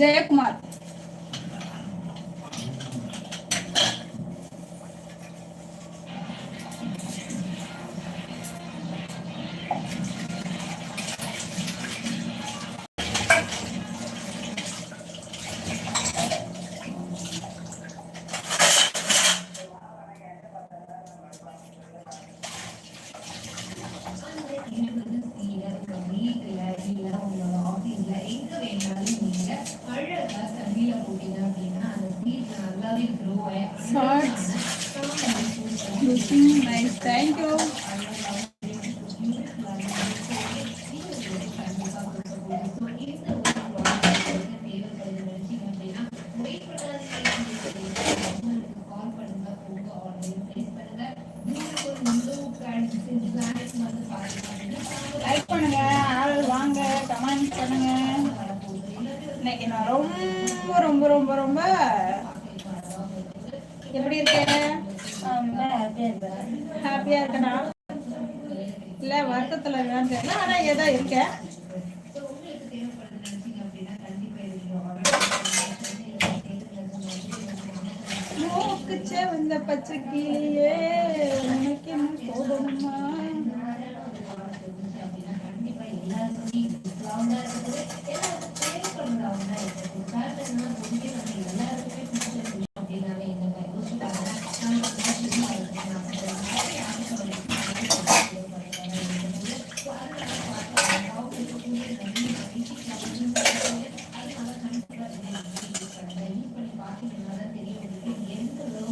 Jayakumar Shorts. Looking nice. Thank you. Like பண்ணுங்க ஆள் வாங்க கமெண்ட் பண்ணுங்க இன்னைக்கு நான் ரொம்ப ரொம்ப ரொம்ப ரொம்ப எப்படி இருக்கேன். ஹாப்பியா இருக்கனா? இல்ல வருத்தத்துல இருக்கான்னு ஆனா ஏதோ இருக்கேன் மூக்குச்சே வந்த பச்சை கிளியே உனக்கு என்ன கோபமா?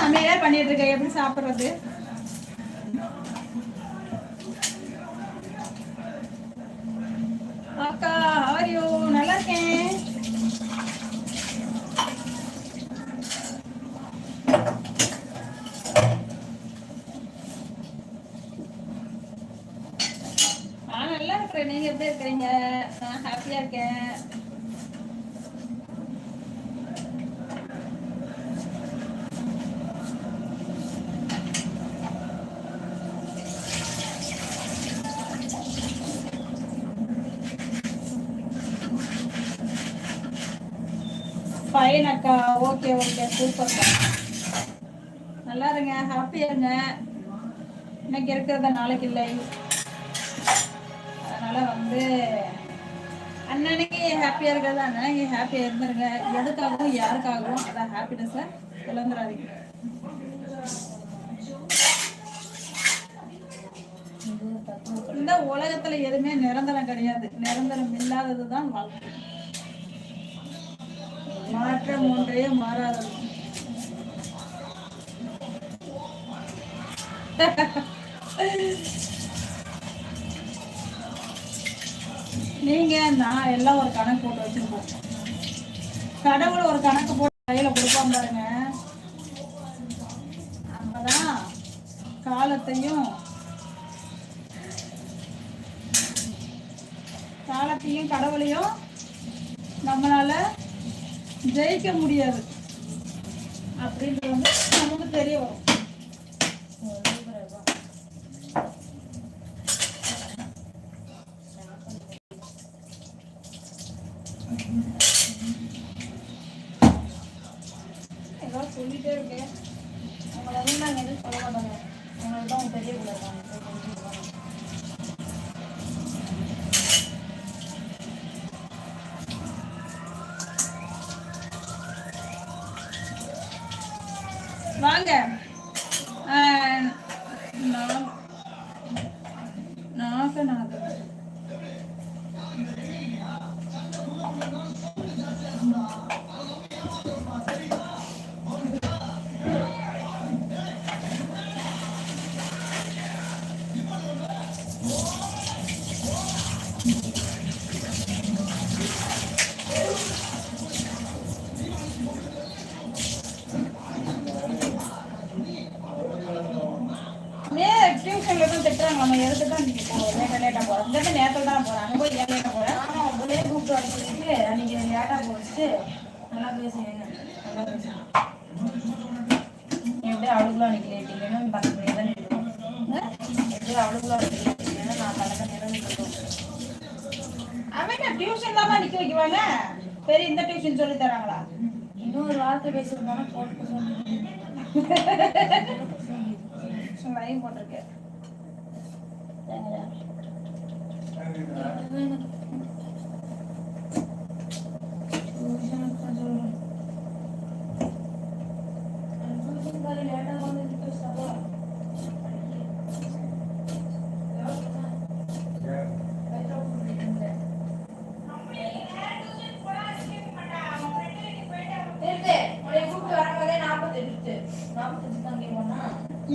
சமையலே பண்ணிட்டு இருக்கேன் எப்படி சாப்பிடுறது? அக்கா ஹவரியோ நல்லா இருக்கேன். நான் நல்லா இருக்கிறேன். நீங்க எப்படி இருக்கிறீங்க? நான் ஹாப்பியா இருக்கேன். ஃபைன் அக்கா ஓகே ஓகே சூப்பர் நல்லா இருங்க ஹாப்பியா இருங்க. இன்னைக்கு இருக்கிறத நாளைக்கு இல்லை. அதனால வந்து அண்ணனுக்கு ஹாப்பியா இருக்கிறது அண்ணனுக்கு ஹாப்பியா இருந்துருங்க. எதுக்காகவும் யாருக்காகவும் அதான் ஹாப்பினஸை இழந்துடாதீங்க இந்த உலகத்துல எதுவுமே நிரந்தரம் கிடையாது. நிரந்தரம் இல்லாததுதான் வாழ்க்கை. மாற்றம் ஒன்றே மாறாதது. நீங்க நான் எல்லாம் ஒரு கணக்கு போட்டு வச்சிருக்கோம். கடவுள் ஒரு கணக்கு போட்டு கையில கொடுப்பான் பாருங்க. அப்பதான் காலத்தையும் காலத்தையும் கடவுளையும் நம்மளால ஜெயிக்க முடியாது. அப்படின்றது வந்து நமக்கு தெரிய வரும். சொல்லிட்டே இருக்கேன். அவங்களெல்லாம் வந்து நாங்கள் எதுவும் சொல்ல மாட்டாங்க. அவங்களுக்கு தான் உங்க பெரிய பிள்ளை இருக்காங்க போய் கொஞ்சிட்டு வாங்க. நாகநாத நம்ம எதுக்கு தான் நீங்க போ லேட்டா லேட்டா போறோம் இந்த இடத்துல நேரத்துல தான் போறேன் அங்க போய் ஏன் லேட்டா போறேன் ஆனா உங்களே கூப்பிட்டு வர சொல்லிட்டு நீங்க லேட்டா போச்சுட்டு நல்லா பேசுவீங்க நல்லா அவளுக்குலாம் அன்னைக்கு லேட் இல்லைன்னா பத்து மணி தான் எப்படி அவளுக்குலாம் அன்னைக்கு லேட் இல்லைன்னா நான் தலைக்க நேரம் அவன் டியூஷன் தான் நிக்க வைக்குவாங்க? பெரிய இந்த டியூஷன் சொல்லி தராங்களா? இன்னொரு வார்த்தை பேசியிருந்தானா போட்டு லைவ் போட்டிருக்கேன்.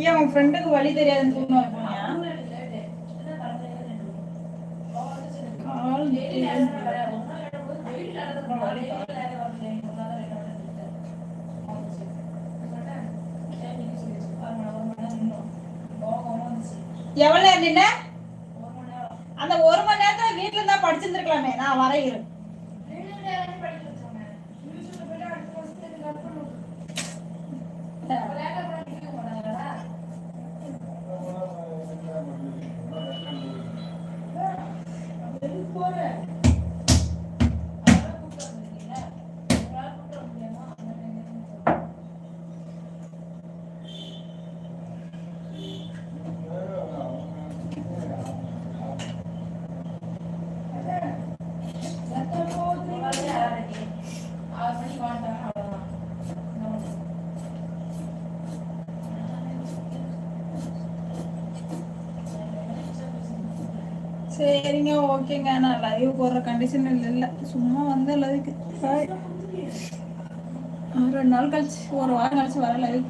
ஏன் உன் ஃப்ரெண்டுக்கு வழி தெரியாதுன்னு தூங்க போனியா எவ்வளவு நேரம் நின்ன? அந்த ஒரு மணி நேரத்துல வீட்டுல இருந்தா படிச்சிருந்துருக்கலாமே. நான் வரையிறேன் சரிங்க ஓகேங்க. நான் லைவ் போடுற கண்டிஷன் இல்லை. சும்மா வந்து லைவுக்கு ரெண்டு நாள் கழிச்சு ஒரு வாரம் கழிச்சு வர லைவ்